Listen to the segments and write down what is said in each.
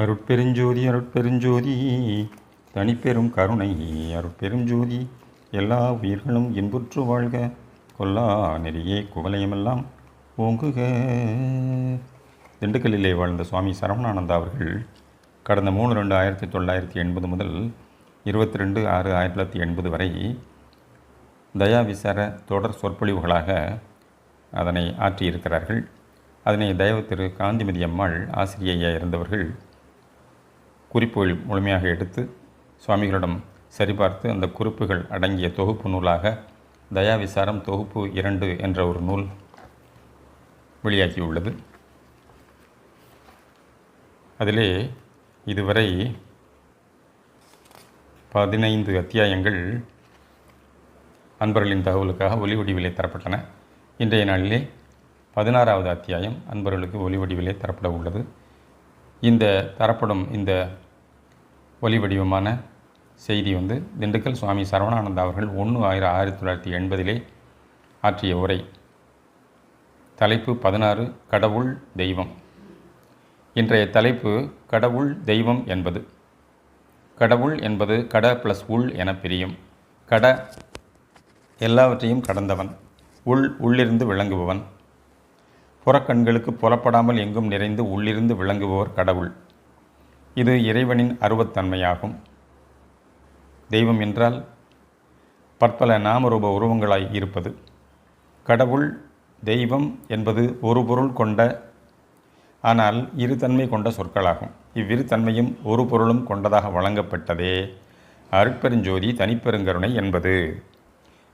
அருட்பெருஞ்சோதி அருட்பெருஞ்சோதி தனிப்பெரும் கருணை. அருட்பெருஞ்சோதி எல்லா உயிர்களும் இன்புற்று வாழ்க. கொல்லா நெறியே குவலயமெல்லாம் ஓங்குக. திண்டுக்கல்லிலே வாழ்ந்த சுவாமி சரவணானந்தா அவர்கள் கடந்த மூணு ரெண்டு ஆயிரத்தி தொள்ளாயிரத்தி எண்பது முதல் இருபத்தி ரெண்டு ஆறு ஆயிரத்தி தொள்ளாயிரத்தி எண்பது வரை தயா விசார தொடர் சொற்பொழிவுகளாக அதனை ஆற்றியிருக்கிறார்கள். அதனை தயவு திரு காந்திமதி அம்மாள் ஆசிரியையாக இருந்தவர்கள் குறிப்புகள் முழுமையாக எடுத்து சுவாமிகளிடம் சரிபார்த்து அந்த குறிப்புகள் அடங்கிய தொகுப்பு நூலாக தயா விசாரம் தொகுப்பு இரண்டு என்ற ஒரு நூல் வெளியாகியுள்ளது. அதிலே இதுவரை பதினைந்து அத்தியாயங்கள் அன்பர்களின் தகவலுக்காக ஒலி வடிவிலே தரப்பட்டன. இன்றைய நாளிலே பதினாறாவது அத்தியாயம் அன்பர்களுக்கு ஒலி வடிவிலே தரப்பட உள்ளது. இந்த தரப்படும் இந்த ஒலி வடிவமான செய்தி வந்து திண்டுக்கல் சுவாமி சரவணானந்தா அவர்கள் ஒன்று ஆயிரம் ஆயிரத்தி தொள்ளாயிரத்தி எண்பதிலே ஆற்றிய உரை. தலைப்பு பதினாறு கடவுள் தெய்வம். இன்றைய தலைப்பு கடவுள் தெய்வம் என்பது. கடவுள் என்பது கட ப்ளஸ் உள் என பிரியும். கட எல்லாவற்றையும் கடந்தவன். உள் உள்ளிருந்து விளங்குபவன். புறக்கண்களுக்கு புலப்படாமல் எங்கும் நிறைந்து உள்ளிருந்து விளங்குபவர் கடவுள். இது இறைவனின் அருவத்தன்மையாகும். தெய்வம் என்றால் பற்பல நாமரூப உருவங்களாய் இருப்பது. கடவுள் தெய்வம் என்பது ஒரு பொருள் கொண்ட ஆனால் இரு தன்மை கொண்ட சொற்களாகும். இவ்விரு தன்மையும் ஒரு பொருளும் கொண்டதாக வழங்கப்பட்டதே. அருட்பெருஞ்சோதி தனிப்பெருங்கருணை என்பது.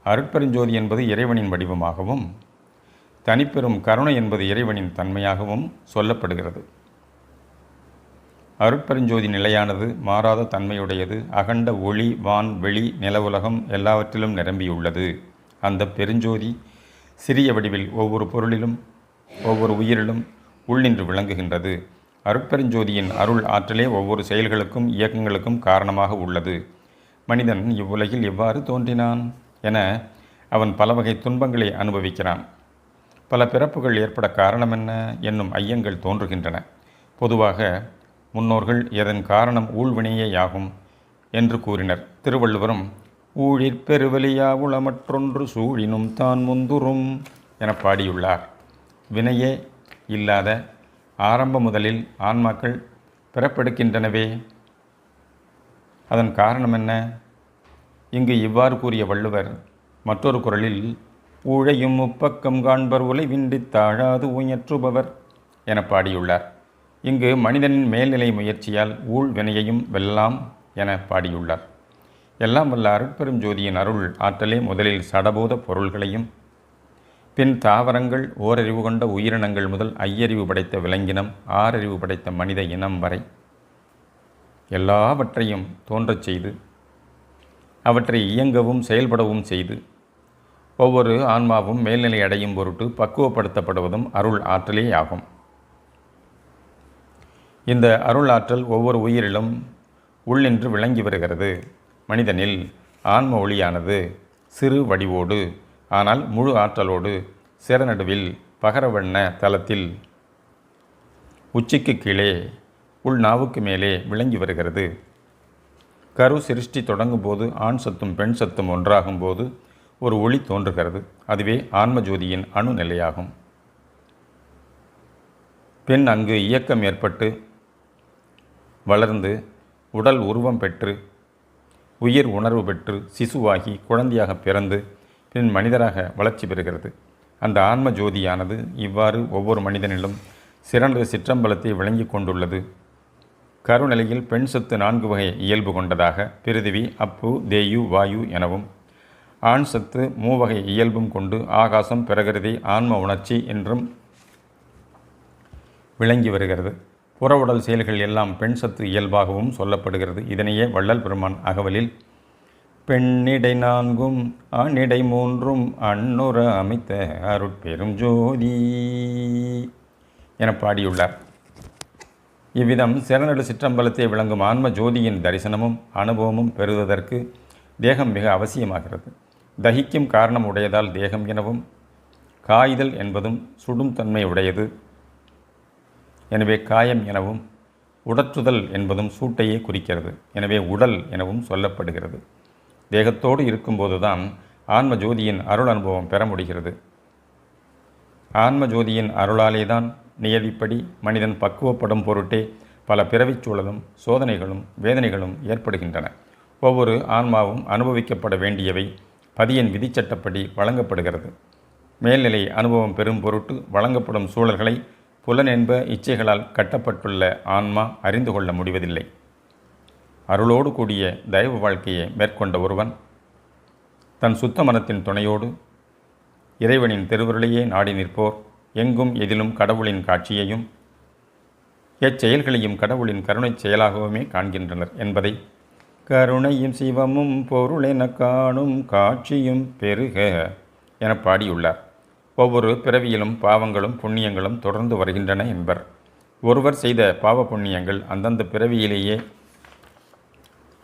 அருட்பெருஞ்சோதி என்பது இறைவனின் வடிவமாகவும் தனிப்பெரும் கருணை என்பது இறைவனின் தன்மையாகவும் சொல்லப்படுகிறது. அருட்பெருஞ்சோதி நிலையானது மாறாத தன்மையுடையது அகண்ட ஒளி வான் வெளி நிலவுலகம் எல்லாவற்றிலும் நிரம்பியுள்ளது. அந்த பெருஞ்சோதி சிறிய வடிவில் ஒவ்வொரு பொருளிலும் ஒவ்வொரு உயிரிலும் உள்நின்று விளங்குகின்றது. அருட்பெருஞ்சோதியின் அருள் ஆற்றலே ஒவ்வொரு செயல்களுக்கும் இயக்கங்களுக்கும் காரணமாக உள்ளது. மனிதன் இவ்வுலகில் எவ்வாறு தோன்றினான் என அவன் பல வகை துன்பங்களை அனுபவிக்கிறான். பல பிறப்புகள் ஏற்பட காரணம் என்ன என்னும் ஐயங்கள் தோன்றுகின்றன. பொதுவாக முன்னோர்கள் எதன் காரணம் ஊழ்வினையேயாகும்? என்று கூறினர். திருவள்ளுவரும் ஊழிற் பெருவலியா உளமற்றொன்று சூழினும் தான் முந்துரும் என பாடியுள்ளார். வினையே இல்லாத ஆரம்ப முதலில் ஆன்மாக்கள் பிறப்பெடுக்கின்றனவே அதன் காரணம் என்ன? இங்கு இவ்வாறு கூறிய வள்ளுவர் மற்றொரு குரலில் ஊழையும் முப்பக்கம் காண்பர் உலைவின்றி தாழாது உயற்றுபவர் என பாடியுள்ளார். இங்கு மனிதனின் மேல்நிலை முயற்சியால் ஊழ் வினையையும் வெல்லாம் என பாடியுள்ளார். எல்லாம் வல்ல அருட்பெரும் ஜோதியின் அருள் ஆற்றலே முதலில் சடபோத பொருள்களையும் பின் தாவரங்கள் ஓரறிவு கொண்ட உயிரினங்கள் முதல் ஐயறிவு படைத்த விலங்கினம் ஆறறிவு படைத்த மனித இனம் வரை எல்லாவற்றையும் தோன்றச் செய்து அவற்றை இயங்கவும் செயல்படவும் செய்து ஒவ்வொரு ஆன்மாவும் மேல்நிலை அடையும் பொருட்டு பக்குவப்படுத்தப்படுவதும் அருள் ஆற்றலே ஆகும். இந்த அருள் ஆற்றல் ஒவ்வொரு உயிரிலும் உள்ளென்று விளங்கி வருகிறது. மனிதனில் ஆன்ம ஒளியானது சிறு வடிவோடு ஆனால் முழு ஆற்றலோடு சிறநடுவில் பகரவண்ண தளத்தில் உச்சிக்கு கீழே உள் நாவுக்கு மேலே விளங்கி வருகிறது. கரு சிருஷ்டி தொடங்கும் போது ஆண் சத்தும் பெண் சத்தும் ஒன்றாகும் போது ஒரு ஒளி தோன்றுகிறது. அதுவே ஆன்ம ஜோதியின் அணு நிலையாகும் அங்கு இயக்கம் ஏற்பட்டு வளர்ந்து உடல் உருவம் பெற்று உயிர் உணர்வு பெற்று சிசுவாகி குழந்தையாக பிறந்து பின் மனிதராக வளர்ச்சி பெறுகிறது. அந்த ஆன்ம ஜோதியானது இவ்வாறு ஒவ்வொரு மனிதனிலும் சிறந்த சிற்றம்பலத்தை விளங்கி கொண்டுள்ளது. கருநிலையில் பெண் சொத்து நான்கு வகை இயல்பு கொண்டதாக பிரிதிவி அப்பு தேயு வாயு எனவும் ஆண் சத்து மூவகை இயல்பும் கொண்டு ஆகாசம் பிரகிருதி ஆன்ம உணர்ச்சி என்றும் விளங்கி வருகிறது. புறவுடல் செயல்கள் எல்லாம் பெண் சத்து இயல்பாகவும் சொல்லப்படுகிறது. இதனையே வள்ளல் பெருமான் அகவலில் பெண்ணிடை நான்கும் ஆணிடை மூன்றும் அன்னுற அமைத்த அருட்பெரும் ஜோதி என பாடியுள்ளார். இவ்விதம் சிறநடு சிற்றம்பலத்தை விளங்கும் ஆன்ம ஜோதியின் தரிசனமும் அனுபவமும் பெறுவதற்கு தேகம் மிக அவசியமாகிறது. தகிக்கும் காரணம் உடையதால் தேகம் எனவும் காய்தல் என்பதும் சுடும் தன்மை உடையது. எனவே காயம் எனவும் உடற்றுதல் என்பதும் சூட்டையே குறிக்கிறது. எனவே உடல் எனவும் சொல்லப்படுகிறது. தேகத்தோடு இருக்கும்போதுதான் ஆன்ம ஜோதியின் அருள் அனுபவம் பெற முடிகிறது. ஆன்ம ஜோதியின் அருளாலே தான் நியதிப்படி மனிதன் பக்குவப்படும் பொருட்டே பல பிறவிச் சூழலும் சோதனைகளும் வேதனைகளும் ஏற்படுகின்றன. ஒவ்வொரு ஆன்மாவும் அனுபவிக்கப்பட வேண்டியவை பதியின் விதிச்சட்டப்படி வழங்கப்படுகிறது. மேல்நிலை அனுபவம் பெறும் பொருட்டு வழங்கப்படும் சூழல்களை புலனென்ப இச்சைகளால் கட்டப்பட்டுள்ள ஆன்மா அறிந்து கொள்ள முடிவதில்லை. அருளோடு கூடிய தயவு வாழ்க்கையை மேற்கொண்ட ஒருவன் தன் சுத்த மனத்தின் துணையோடு இறைவனின் திருவருளையே நாடி நிற்போர். எங்கும் எதிலும் கடவுளின் காட்சியையும் எச்செயல்களையும் கடவுளின் கருணைச் செயலாகவுமே காண்கின்றனர் என்பதை கருணையும் சிவமும் பொருளென காணும் காட்சியும் பெருக என பாடியுள்ளார். ஒவ்வொரு பிறவியிலும் பாவங்களும் புண்ணியங்களும் தொடர்ந்து வருகின்றன என்பர். ஒருவர் செய்த பாவ புண்ணியங்கள் அந்தந்த பிறவியிலேயே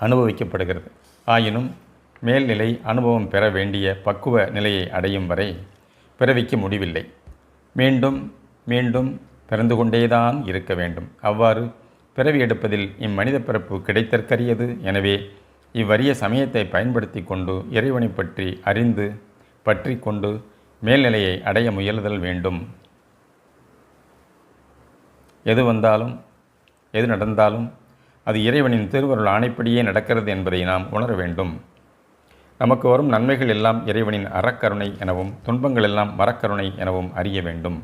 அனுபவிக்கப்படுகிறது. ஆயினும் மேல்நிலை அனுபவம் பெற வேண்டிய பக்குவ நிலையை அடையும் வரை பிறவிக்கு முடிவில்லை. மீண்டும் மீண்டும் பிறந்து கொண்டேதான் இருக்க வேண்டும். அவ்வாறு பிறவி எடுப்பதில் இம்மனித பிறப்பு கிடைத்தற்கரியது. எனவே இவ்வரிய சமயத்தை பயன்படுத்தி கொண்டு இறைவனை பற்றி அறிந்து பற்றி கொண்டு மேல்நிலையை அடைய முயலுதல் வேண்டும். எது வந்தாலும் எது நடந்தாலும் அது இறைவனின் திருவருள் ஆணைப்படியே நடக்கிறது என்பதை நாம் உணர வேண்டும். நமக்கு வரும் நன்மைகள் எல்லாம் இறைவனின் அறக்கருணை எனவும் துன்பங்கள் எல்லாம் மரக்கருணை எனவும் அறிய வேண்டும்.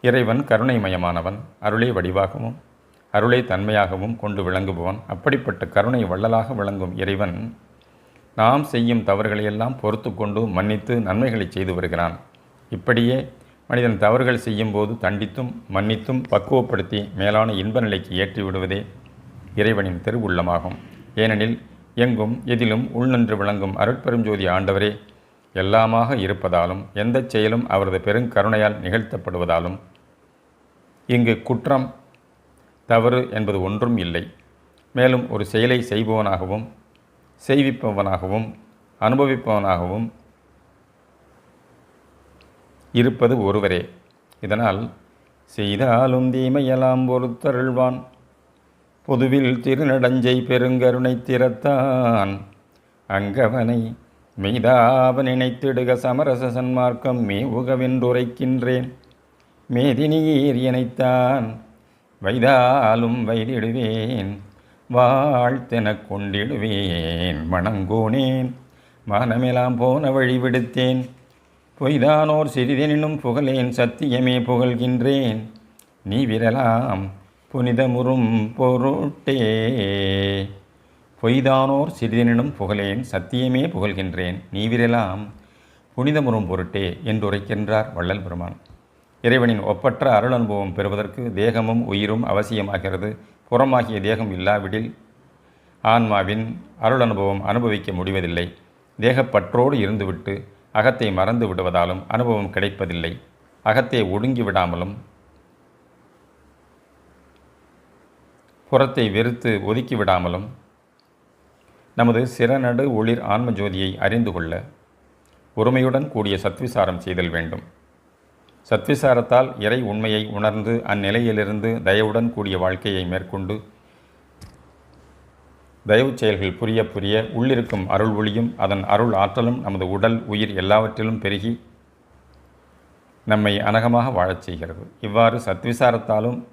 இறைவன் கருணைமயமானவன் அருளே வடிவாகவும் அருளே தன்மையாகவும் கொண்டு விளங்குபவன் அப்படிப்பட்ட கருணை வள்ளலாக விளங்கும் இறைவன் நாம் செய்யும் தவறுகளையெல்லாம் பொறுத்து கொண்டு மன்னித்து நன்மைகளை செய்து வருகிறான். இப்படியே மனிதன் தவறுகள் செய்யும்போது தண்டித்தும் மன்னித்தும் பக்குவப்படுத்தி மேலான இன்ப நிலைக்கு ஏற்றி விடுவதே இறைவனின் திருவுள்ளமாகும். ஏனெனில் எங்கும் எதிலும் உள்நின்று விளங்கும் அருட்பெருஞ்சோதி ஆண்டவரே எல்லாமாக இருப்பதாலும் எந்த செயலும் அவரது பெருங்கருணையால் நிகழ்த்தப்படுவதாலும் இங்கு குற்றம் தவறு என்பது ஒன்றும் இல்லை. மேலும் ஒரு செயலை செய்பவனாகவும் செய்விப்பவனாகவும் அனுபவிப்பவனாகவும் இருப்பது ஒருவரே. இதனால் செய்தாலும் தீமையெல்லாம் பொறுத்தருள்வான். பொதுவில் திருநடஞ்சை பெருங்கருணை திறத்தான். அங்கவனை மெய்தாவ நினைத்திடுக சமரச சன்மார்க்கம் மேவுகவென்றுரைக்கின்றேன். மேதினியீர் இணைத்தான். வைதாலும் வைதிடுவேன். வாழ்த்தெனக் கொண்டிடுவேன். மணங்கோனேன் மனமெலாம் போன வழி விடுத்தேன். பொய்தானோர் சிறிதெனினும் புகழேன். சத்தியமே புகழ்கின்றேன். நீ விரலாம் புனிதமுறும் பொருட்டே. பொய்தானோர் சிறிதெனினும் புகழேன். சத்தியமே புகழ்கின்றேன். நீ விரலாம் புனிதமுறும் பொருட்டே என்று உரைக்கின்றார் வள்ளல் பெருமான். இறைவனின் ஒப்பற்ற அருள் அனுபவம் பெறுவதற்கு தேகமும் உயிரும் அவசியமாகிறது. புறமாகிய தேகம் இல்லாவிடில் ஆன்மாவின் அருள் அனுபவம் அனுபவிக்க முடிவதில்லை. தேகப்பற்றோடு இருந்துவிட்டு அகத்தை மறந்து விடுவதாலும் அனுபவம் கிடைப்பதில்லை. அகத்தை ஒடுங்கி விடாமலும் புறத்தை வெறுத்து ஒதுக்கி விடாமலும் நமது சிறநடு ஒளிர் ஆன்ம ஜோதியை அறிந்து கொள்ள ஒருமையுடன் கூடிய சத்விசாரம் செய்தல் வேண்டும். சத்விசாரத்தால் இறை உண்மையை உணர்ந்து அந்நிலையிலிருந்து தயவுடன் கூடிய வாழ்க்கையை மேற்கொண்டு தயவு செயல்கள் புரிய புரிய உள்ளிருக்கும் அருள் ஒளியும் அதன் அருள் ஆற்றலும் நமது உடல் உயிர் எல்லாவற்றிலும் பெருகி நம்மை அனகமாக வாழச் செய்கிறது. இவ்வாறு சத்விசாரத்தாலும்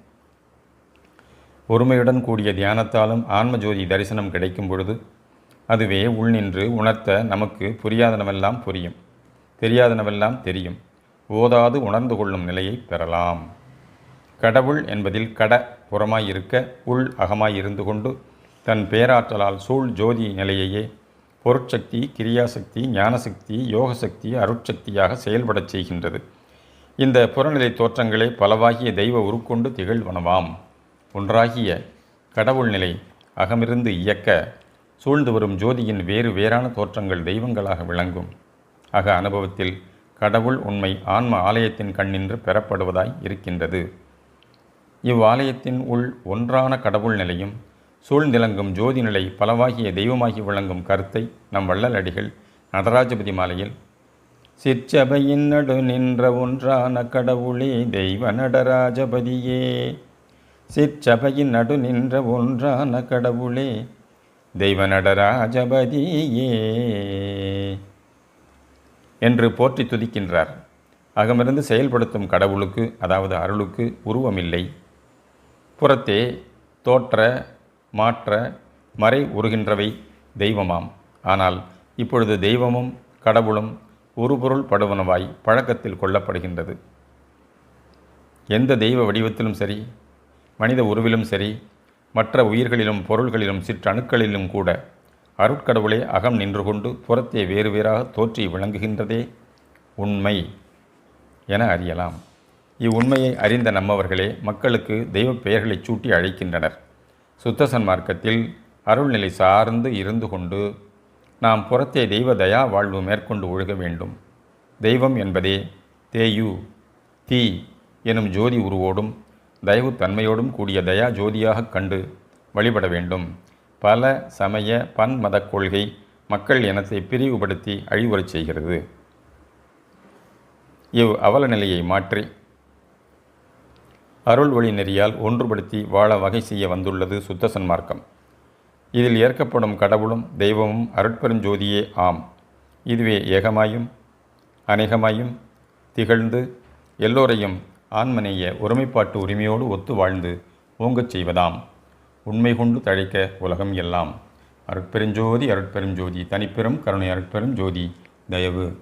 ஒருமையுடன் கூடிய தியானத்தாலும் ஆன்மஜோதி தரிசனம் கிடைக்கும் பொழுது அதுவே உள்நின்று உணர்த்த நமக்கு புரியாதனவெல்லாம் புரியும். தெரியாதனவெல்லாம் தெரியும். ஓதாது உணர்ந்து கொள்ளும் நிலையை பெறலாம். கடவுள் என்பதில் கட புறமாயிருக்க உள் அகமாயிருந்து கொண்டு தன் பேராற்றலால் சூழ் ஜோதி நிலையையே பொருட்சக்தி கிரியாசக்தி ஞானசக்தி யோகசக்தி அருட்சக்தியாக செயல்படச் செய்கின்றது. இந்த புறநிலை தோற்றங்களே பலவாகிய தெய்வ உருக்கொண்டு திகழ்வனவாம். ஒன்றாகிய கடவுள் நிலை அகமிருந்து இயக்க சூழ்ந்து வரும் ஜோதியின் வேறு வேறான தோற்றங்கள் தெய்வங்களாக விளங்கும். அக அனுபவத்தில் கடவுள் உண்மை ஆன்ம ஆலயத்தின் கண்ணின்று பெறப்படுவதாய் இருக்கின்றது. இவ்வாலயத்தின் உள் ஒன்றான கடவுள் நிலையும் சூழ்ந்திலங்கும் ஜோதி நிலை பலவாகிய தெய்வமாகி விளங்கும் கருத்தை நம் வள்ளல் அடிகள் நடராஜபதி மாலையில் சிற்சபையின் நடு நின்ற ஒன்றான கடவுளே தெய்வ நடராஜபதியே சிற்சபையின் நடு நின்ற ஒன்றான கடவுளே தெய்வ நடராஜபதியே என்று போற்றி துதிக்கின்றார். அகமிருந்து செயல்படுத்தும் கடவுளுக்கு அதாவது அருளுக்கு உருவமில்லை. புறத்தே தோற்ற மாற்ற மறை உருகின்றவை தெய்வமாம். ஆனால் இப்பொழுது தெய்வமும் கடவுளும் ஒரு பொருள் படுவனவாய் பழக்கத்தில் கொள்ளப்படுகின்றது. எந்த தெய்வ வடிவத்திலும் சரி மனித உருவிலும் சரி மற்ற உயிர்களிலும் பொருள்களிலும் சிற்றணுக்களிலும் கூட அருட்கடவுளே அகம் நின்று கொண்டு புறத்தே வேறு வேறாக தோற்றி விளங்குகின்றதே உண்மை என அறியலாம். இவ்வுண்மையை அறிந்த நம்மவர்களே மக்களுக்கு தெய்வப் பெயர்களைச் சூட்டி அழைக்கின்றனர். சுத்த சன்மார்க்கத்தில் அருள்நிலை சார்ந்து இருந்து கொண்டு நாம் புறத்தே தெய்வ தயா வாழ்வு மேற்கொண்டு ஒழுக வேண்டும். தெய்வம் என்பதே தேயு தீ எனும் ஜோதி உருவோடும் தயவு தன்மையோடும் கூடிய தயா ஜோதியாகக் கண்டு வழிபட வேண்டும். பல சமய பன்மதக் கொள்கை மக்கள் இனத்தை பிரிவுபடுத்தி அழிவுறச் செய்கிறது. இவ் அவல நிலையை மாற்றி அருள் வழி நெறியால் ஒன்றுபடுத்தி வாழ வகை செய்ய வந்துள்ளது சுத்த சன்மார்க்கம். இதில் ஏற்கப்படும் கடவுளும் தெய்வமும் அருட்பெருஞ்சோதியே ஆம். இதுவே ஏகமாயும் அநேகமாயும் திகழ்ந்து எல்லோரையும் ஆன்மநேய ஒருமைப்பாட்டு உரிமையோடு ஒத்து வாழ்ந்து ஓங்கச் செய்வதாம். உண்மை கொண்டு தழைக்க உலகம் எல்லாம். அருட்பெருஞ்சோதி அருட்பெருஞ்சோதி தனிப்பெரும் கருணை அருட்பெருஞ்சோதி தயவு.